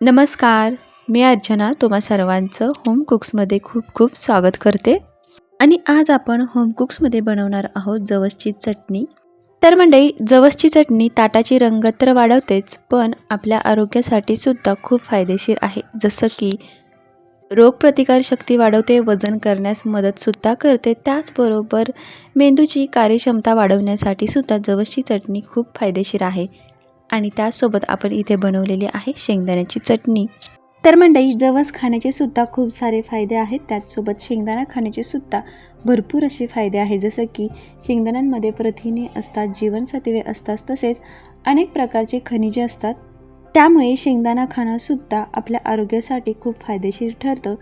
नमस्कार मी अर्चना तुम्हा सर्वांचं होम कुक्समध्ये खूप खूप स्वागत करते. आणि आज आपण होम कुक्समध्ये बनवणार आहोत जवसची चटणी. तर मंडळी जवसची चटणी ताटाची रंगत तर वाढवतेच पण आपल्या आरोग्यासाठी सुद्धा खूप फायदेशीर आहे. जसं की रोगप्रतिकारशक्ती वाढवते वजन करण्यास मदतसुद्धा करते. त्याचबरोबर मेंदूची कार्यक्षमता वाढवण्यासाठी सुद्धा जवसची चटणी खूप फायदेशीर आहे. आणि त्यासोबत आपण इथे बनवलेली आहे शेंगदाण्याची चटणी. तर मंडळी जवस खाण्याचे सुद्धा खूप सारे फायदे आहेत. त्याचसोबत शेंगदाणा खाण्याचे सुद्धा भरपूर असे फायदे आहेत. जसं की शेंगदाण्यांमध्ये प्रथिने असतात जीवनसत्वे असतात तसेच अनेक प्रकारचे खनिजे असतात. त्यामुळे शेंगदाणा खाणंसुद्धा आपल्या आरोग्यासाठी खूप फायदेशीर ठरतं.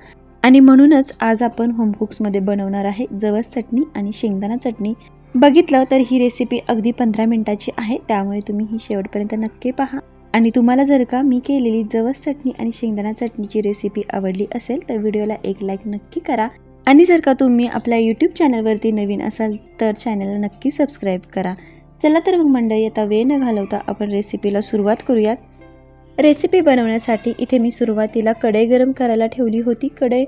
आणि म्हणूनच आज आपण होमकुक्समध्ये बनवणार आहे जवस चटणी आणि शेंगदाणा चटणी. बघितलं तर ही रेसिपी अगदी पंधरा मिनटाची आहे त्यामुळे तुम्ही ही शेवटपर्यंत नक्की पहा. आणि तुम्हाला जर का मी केलेली जवस चटणी आणि शेंगदाणा चटणीची रेसिपी आवडली असेल तर व्हिडिओला एक लाईक नक्की करा. आणि जर का तुम्ही आपल्या यूट्यूब चॅनलवरती नवीन असाल तर चॅनलला नक्की सबस्क्राईब करा. चला तर मग मंडळी आता वेळ न घालवता आपण रेसिपीला सुरुवात करूयात. रेसिपी बनवण्यासाठी इथे मी सुरुवातीला कढई गरम करायला ठेवली होती. कढई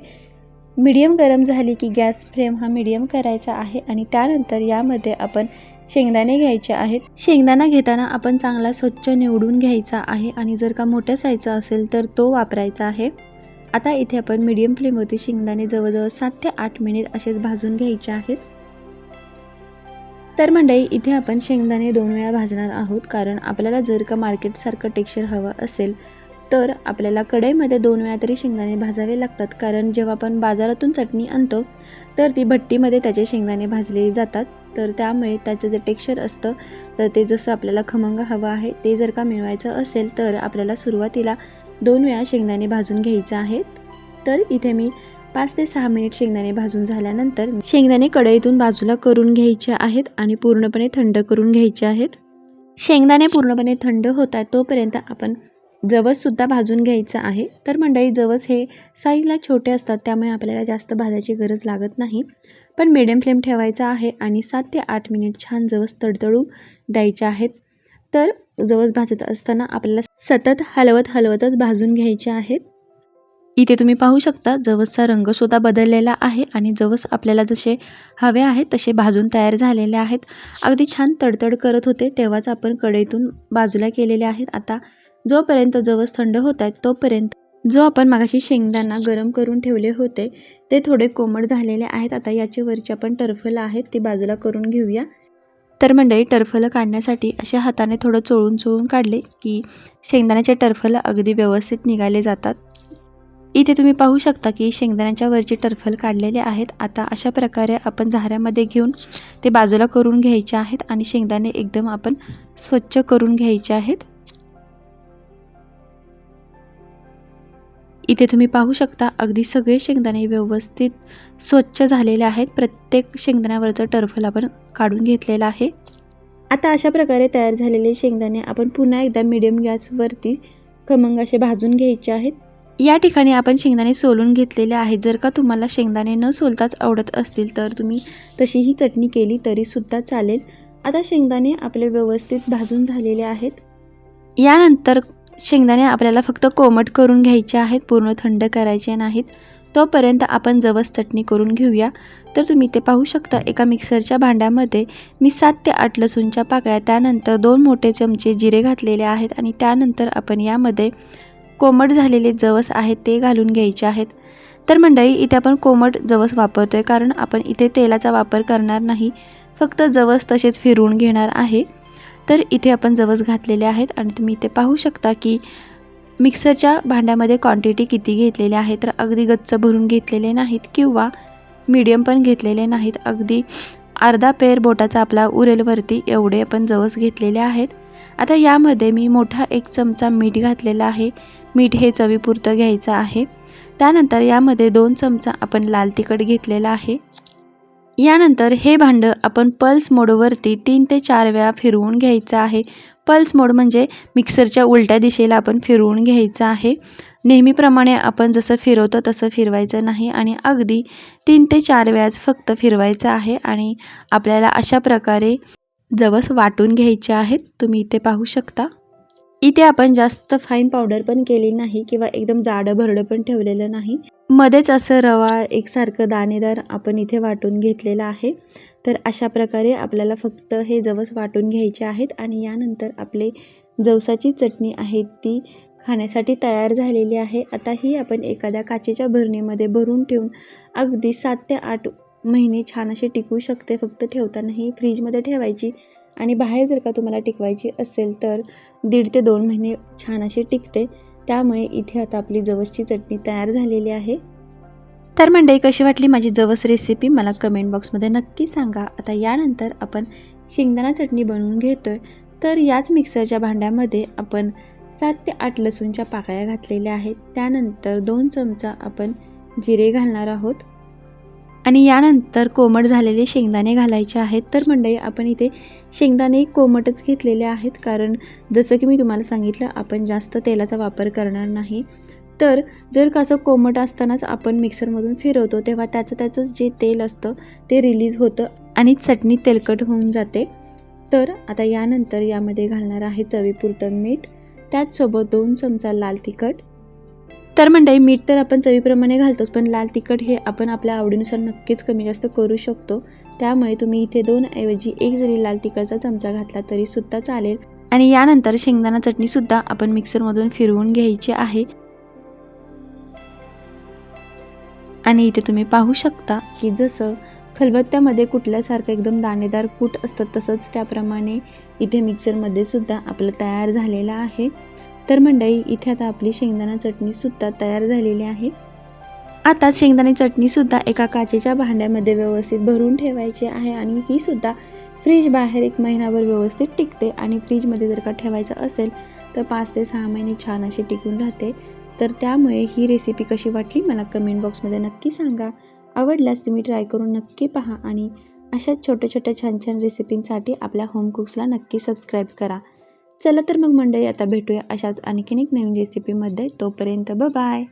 मीडियम गरम झाली की गॅस फ्लेम हा मीडियम करायचा आहे आणि त्यानंतर यामध्ये आपण शेंगदाणे घ्यायचे आहेत. शेंगदाणा घेताना आपण चांगला स्वच्छ निवडून घ्यायचा आहे आणि जर का मोठ्या साईजचा असेल तर तो वापरायचा आहे. आता इथे आपण मीडियम फ्लेमवरती शेंगदाणे जवळजवळ सात ते आठ मिनिट असेच भाजून घ्यायचे आहेत. तर मंडळी इथे आपण शेंगदाणे दोन वेळा भाजणार आहोत कारण आपल्याला जर का मार्केटसारखं टेक्स्चर हवं असेल तर आपल्याला कढईमध्ये दोन वेळा तरी शेंगदाणे भाजावे लागतात. कारण जेव्हा आपण बाजारातून चटणी आणतो तर ती भट्टीमध्ये त्याचे शेंगदाणे भाजले जातात. तर त्यामुळे त्याचं जे टेक्स्चर असतं तर ते जसं आपल्याला खमंग हवं आहे ते जर का मिळवायचं असेल तर आपल्याला सुरुवातीला दोन वेळा शेंगदाणे भाजून घ्यायचं आहेत. तर इथे मी पाच ते सहा मिनिट शेंगदाणे भाजून झाल्यानंतर शेंगदाणे कढईतून बाजूला करून घ्यायचे आहेत आणि पूर्णपणे थंड करून घ्यायचे आहेत. शेंगदाणे पूर्णपणे थंड होतात तोपर्यंत आपण जवससुद्धा भाजून घ्यायचं आहे. तर मंडळी जवस हे साईजला छोटे असतात त्यामुळे आपल्याला जास्त भाजायची गरज लागत नाही. पण मिडियम फ्लेम ठेवायचा आहे आणि सात ते आठ मिनिट छान जवस तडतडू द्यायचे आहेत. तर जवस भाजत असताना आपल्याला सतत हलवत हलवतच भाजून घ्यायचे आहेत. इथे तुम्ही पाहू शकता जवसचा रंगसुद्धा बदललेला आहे आणि जवस आपल्याला जसे हवे आहेत तसे भाजून तयार झालेले आहेत. अगदी छान तडतड करत होते तेव्हाच आपण कढईतून बाजूला केलेले आहेत. आता जोपर्यंत जवस थंड होत आहेत तोपर्यंत जो आपण मागाशी शेंगदाणा गरम करून ठेवले होते ते थोडे कोमट झालेले आहेत. आता याचे वरचे आपण टर्फलं आहेत ती बाजूला करून घेऊया. तर मंडळी टर्फलं काढण्यासाठी अशा हाताने थोडं चोळून चोळून काढले की शेंगदाण्याचे टर्फलं अगदी व्यवस्थित निघाले जातात. इथे तुम्ही पाहू शकता की शेंगदाण्याच्या वरचे टर्फल काढलेले आहेत. आता अशा प्रकारे आपण झाऱ्यामध्ये घेऊन ते बाजूला करून घ्यायचे आहेत आणि शेंगदाणे एकदम आपण स्वच्छ करून घ्यायचे आहेत. इथे तुम्ही पाहू शकता अगदी सगळे शेंगदाणे व्यवस्थित स्वच्छ झालेले आहेत. प्रत्येक शेंगदाण्यावरचं टर्फल आपण काढून घेतलेलं आहे. आता अशा प्रकारे तयार झालेले शेंगदाणे आपण पुन्हा एकदा मिडियम गॅसवरती खमंग असे भाजून घ्यायचे आहेत. या ठिकाणी आपण शेंगदाणे सोलून घेतलेले आहेत. जर का तुम्हाला शेंगदाणे न सोलताच आवडत असतील तर तुम्ही तशी ही चटणी केली तरीसुद्धा चालेल. आता शेंगदाणे आपले व्यवस्थित भाजून झालेले आहेत. यानंतर शेंगदाणे आपल्याला फक्त कोमट करून घ्यायचे आहेत पूर्ण थंड करायचे नाहीत. तोपर्यंत आपण जवस चटणी करून घेऊया. तर तुम्ही ते पाहू शकता एका मिक्सरच्या भांड्यामध्ये मी सात ते आठ लसूणच्या पाकळ्या त्यानंतर दोन मोठे चमचे जिरे घातलेले आहेत आणि त्यानंतर आपण यामध्ये कोमट झालेले जवस आहेत ते घालून घ्यायचे आहेत. तर मंडळी इथे आपण कोमट जवस वापरतो आहे कारण आपण इथे तेलाचा वापर करणार नाही. फक्त जवस तसेच फिरवून घेणार आहे. तर इथे आपण जवस घातलेले आहेत आणि तुम्ही इथे पाहू शकता की मिक्सरच्या भांड्यामध्ये क्वांटिटी किती घेतलेली आहे तर अगदी गच्च भरून घेतलेले नाहीत किंवा मीडियम पण घेतलेले नाहीत. अगदी अर्धा पेर बोटाचा आपला उरेलवरती एवढे आपण जवस घेतलेले आहेत. आता यामध्ये मी मोठा एक चमचा मीठ घातलेला आहे. मीठ हे चवीपुरतं घ्यायचं आहे. त्यानंतर यामध्ये दोन चमचा आपण लाल तिखट घेतलेला आहे. यानंतर हे भांडं आपण पल्स मोडवरती तीन ते चार वेळा फिरवून घ्यायचं आहे. पल्स मोड म्हणजे मिक्सरच्या उलट्या दिशेला आपण फिरवून घ्यायचं आहे. नेहमीप्रमाणे आपण जसं फिरवतो तसं फिरवायचं नाही आणि अगदी तीन ते चार वेळाच फक्त फिरवायचं आहे आणि आपल्याला अशा प्रकारे जवस वाटून घ्यायचे आहेत. तुम्ही इथे पाहू शकता. इथे आपण जास्त फाईन पावडर पण केली नाही किंवा एकदम जाडं भरडं पण ठेवलेलं नाही. मध्येच असं रवा एकसारखं दाणेदार आपण इथे वाटून घेतलेलं आहे. तर अशा प्रकारे आपल्याला फक्त हे जवस वाटून घ्यायचे आहेत आणि यानंतर आपले जवसाची चटणी आहे ती खाण्यासाठी तयार झालेली आहे. आता ही आपण एखाद्या काचेच्या भरणीमध्ये भरून ठेवून अगदी सात ते आठ महिने छान अशी टिकू शकते. फक्त ठेवतानाही फ्रीजमध्ये ठेवायची. आणि बाहेर जर का तुम्हाला टिकवायची असेल तर दीड ते दोन महिने छान अशी टिकते. त्यामुळे इथे आता आपली जवसची चटणी तयार झालेली आहे. तर मंडळी कशी वाटली माझी जवस रेसिपी मला कमेंट बॉक्समध्ये नक्की सांगा. आता यानंतर आपण शेंगदाणा चटणी बनवून घेतोय. तर याच मिक्सरच्या भांड्यामध्ये आपण सात ते आठ लसूणच्या पाकळ्या घातलेल्या आहेत. त्यानंतर दोन चमचा आपण जिरे घालणार आहोत. आणि यानंतर कोमट झालेले शेंगदाणे घालायचे आहेत. तर मंडळी आपण इथे शेंगदाणे कोमटच घेतलेले आहेत. कारण जसं की मी तुम्हाला सांगितलं आपण जास्त तेलाचा वापर करणार नाही. तर जर कसं कोमट असतानाच आपण मिक्सरमधून फिरवतो तेव्हा त्याचं त्याचं जे तेल असतं ते रिलीज होतं आणि चटणी तेलकट होऊन जाते. तर आता यानंतर यामध्ये घालणार आहे चवीपुरतं मीठ. त्याचसोबत दोन चमचा लाल तिखट. तर मंडळी मीठ तर आपण चवीप्रमाणे घालतोच पण लाल तिखट हे आपण आपल्या आवडीनुसार नक्कीच कमी जास्त करू शकतो. त्यामुळे तुम्ही इथे दोन ऐवजी एक जरी लाल तिखटचा चमचा घातला तरी सुद्धा चालेल. आणि यानंतर शेंगदाणा चटणीसुद्धा आपण मिक्सरमधून फिरवून घ्यायची आहे. आणि इथे तुम्ही पाहू शकता की जसं खलबत्त्यामध्ये कुठल्यासारखं एकदम दाणेदार कूट असतं तसंच त्याप्रमाणे इथे मिक्सरमध्ये सुद्धा आपलं तयार झालेलं आहे. तर मंडळी इथे आता आपली शेंगदाणा चटणीसुद्धा तयार झालेली आहे. आता शेंगदाणे चटणीसुद्धा एका काचेच्या भांड्यामध्ये व्यवस्थित भरून ठेवायची आहे आणि ही सुद्धा फ्रीज बाहेर एक महिनाभर व्यवस्थित टिकते आणि फ्रीजमध्ये जर का ठेवायचं असेल तर पाच ते सहा महिने छान अशी टिकून राहते. तर त्यामुळे ही रेसिपी कशी वाटली मला कमेंट बॉक्समध्ये नक्की सांगा. आवडल्यास तुम्ही ट्राय करून नक्की पहा आणि अशाच छोट्या छोट्या छान छान रेसिपींसाठी आपल्या होम कुक्सला नक्की सबस्क्राईब करा. चला तर मग मंडळी आता भेटूया अशाच आणखीन एक नवीन रेसिपीमध्ये तोपर्यंत ब बाय